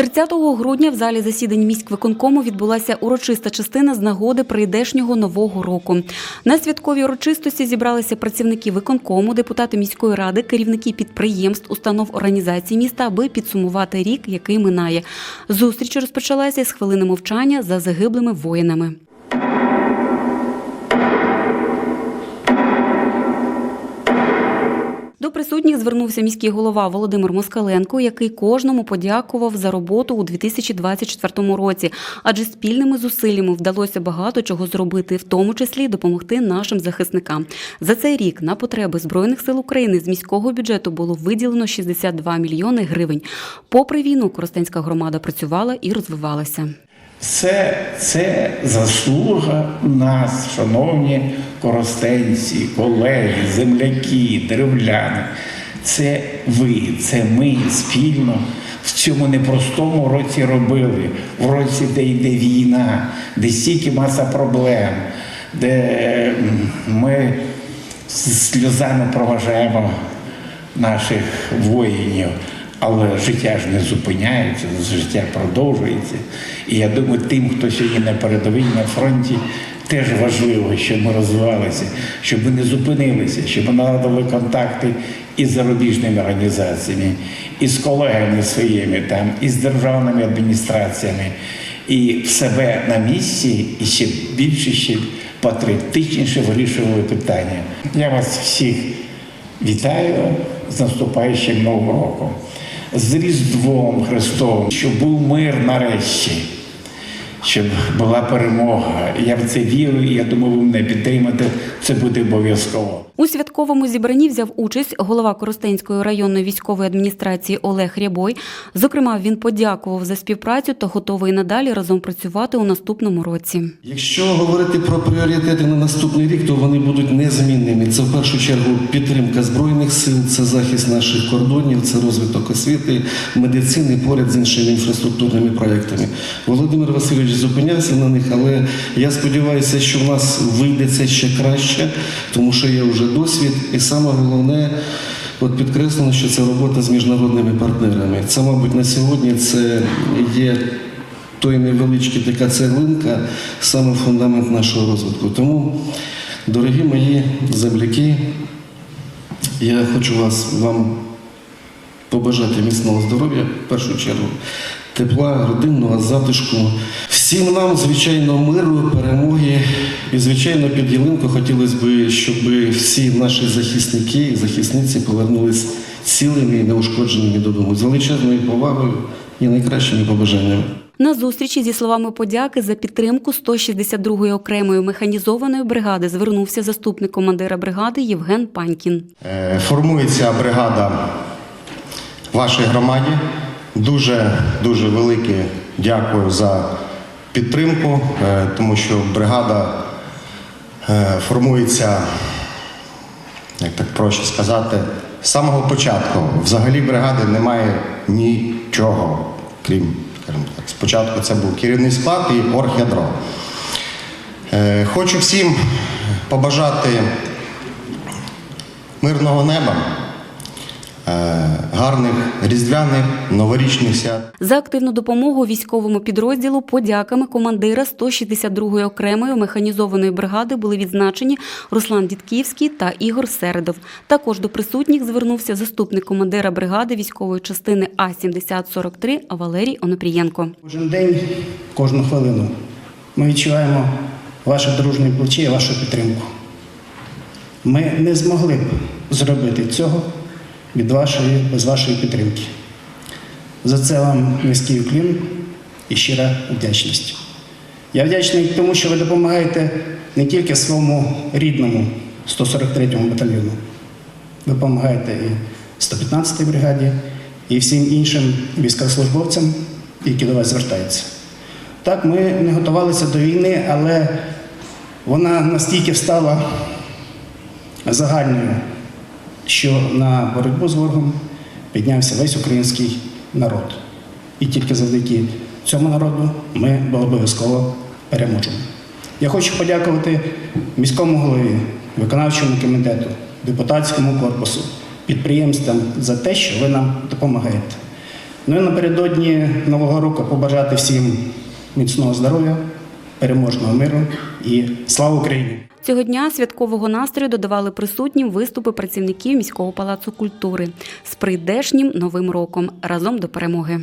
30 грудня в залі засідань міськвиконкому відбулася урочиста частина з нагоди прийдешнього нового року. На святковій урочистості зібралися працівники виконкому, депутати міської ради, керівники підприємств, установ організацій міста, аби підсумувати рік, який минає. Зустріч розпочалася з хвилини мовчання за загиблими воїнами. До присутніх звернувся міський голова Володимир Москаленко, який кожному подякував за роботу у 2024 році, адже спільними зусиллями вдалося багато чого зробити, в тому числі допомогти нашим захисникам. За цей рік на потреби збройних сил України з міського бюджету було виділено 62 мільйони гривень. Попри війну, Коростенська громада працювала і розвивалася. Це, це заслуга нас, шановні коростенці, колеги, земляки, деревляни. Це ви, це ми спільно в цьому непростому році робили. В році, де йде війна, де стільки маса проблем, де ми з сльозами проважаємо наших воїнів. Але життя ж не зупиняється, життя продовжується. І я думаю, тим, хто сьогодні на передовій на фронті, теж важливо, щоб ми розвивалися, щоб ми не зупинилися, щоб ми наладили контакти із зарубіжними організаціями, і з колегами своїми, там, і з державними адміністраціями, і в себе на місці, і ще більше, ще патріотичніше вирішували питання. Я вас всіх вітаю з наступаючим Новим роком з Різдвом Христовим, щоб був мир нарешті, щоб була перемога. Я в це вірю, і я думаю, ви мене підтримати. Це буде обов'язково. У святковому зібранні взяв участь голова Коростенської районної військової адміністрації Олег Рябой. Зокрема, він подякував за співпрацю та готовий надалі разом працювати у наступному році. Якщо говорити про пріоритети на наступний рік, то вони будуть незмінними. Це в першу чергу підтримка збройних сил, це захист наших кордонів, це розвиток освіти, медицини поряд з іншими інфраструктурними проектами. Володимир Васильович зупинявся на них, але я сподіваюся, що в нас вийде це ще краще, тому що є вже досвід, і саме головне. От підкреслено, що це робота з міжнародними партнерами. Це, мабуть, на сьогодні це є той невеличкий така цеглинка, саме фундамент нашого розвитку. Тому, дорогі мої земляки, я хочу вас вам побажати міцного здоров'я в першу чергу, тепла, родинного затишку. Всім нам, звичайно, миру, перемоги. І, звичайно, під ялинку хотілося б, щоб всі наші захисники і захисниці повернулись цілими і неушкодженими додому з величезною повагою і найкращими побажаннями. На зустрічі зі словами подяки за підтримку 162-ї окремої механізованої бригади звернувся заступник командира бригади Євген Панькін. Е, Формується бригада в вашій громаді. Дуже дуже велике дякую за підтримку, е, тому що бригада е, формується, як так проще сказати, з самого початку. Взагалі бригади немає нічого, крім, так, спочатку це був керівний склад і оргядро. Е, Хочу всім побажати мирного неба, гарних різдвяних новорічних свят. За активну допомогу військовому підрозділу подяками командира 162-ї окремої механізованої бригади були відзначені Руслан Дідківський та Ігор Середов. Також до присутніх звернувся заступник командира бригади військової частини А 7043 Валерій Онопрієнко. Кожен день, кожну хвилину ми відчуваємо ваше дружне плече і вашу підтримку. Ми не змогли б зробити цього від вашої, без вашої підтримки. За це вам низький уклін і щира вдячність. Я вдячний тому, що ви допомагаєте не тільки своєму рідному 143-му батальйону, ви допомагаєте і 115-й бригаді, і всім іншим військовослужбовцям, які до вас звертаються. Так, ми не готувалися до війни, але вона настільки стала загальною, що на боротьбу з ворогом піднявся весь український народ. І тільки завдяки цьому народу ми обов'язково переможемо. Я хочу подякувати міському голові, виконавчому комітету, депутатському корпусу, підприємствам за те, що ви нам допомагаєте. Ну і напередодні Нового року побажати всім міцного здоров'я, переможного миру і слава Україні! Цього дня святкового настрою додавали присутнім виступи працівників міського палацу культури з прийдешнім новим роком разом до перемоги.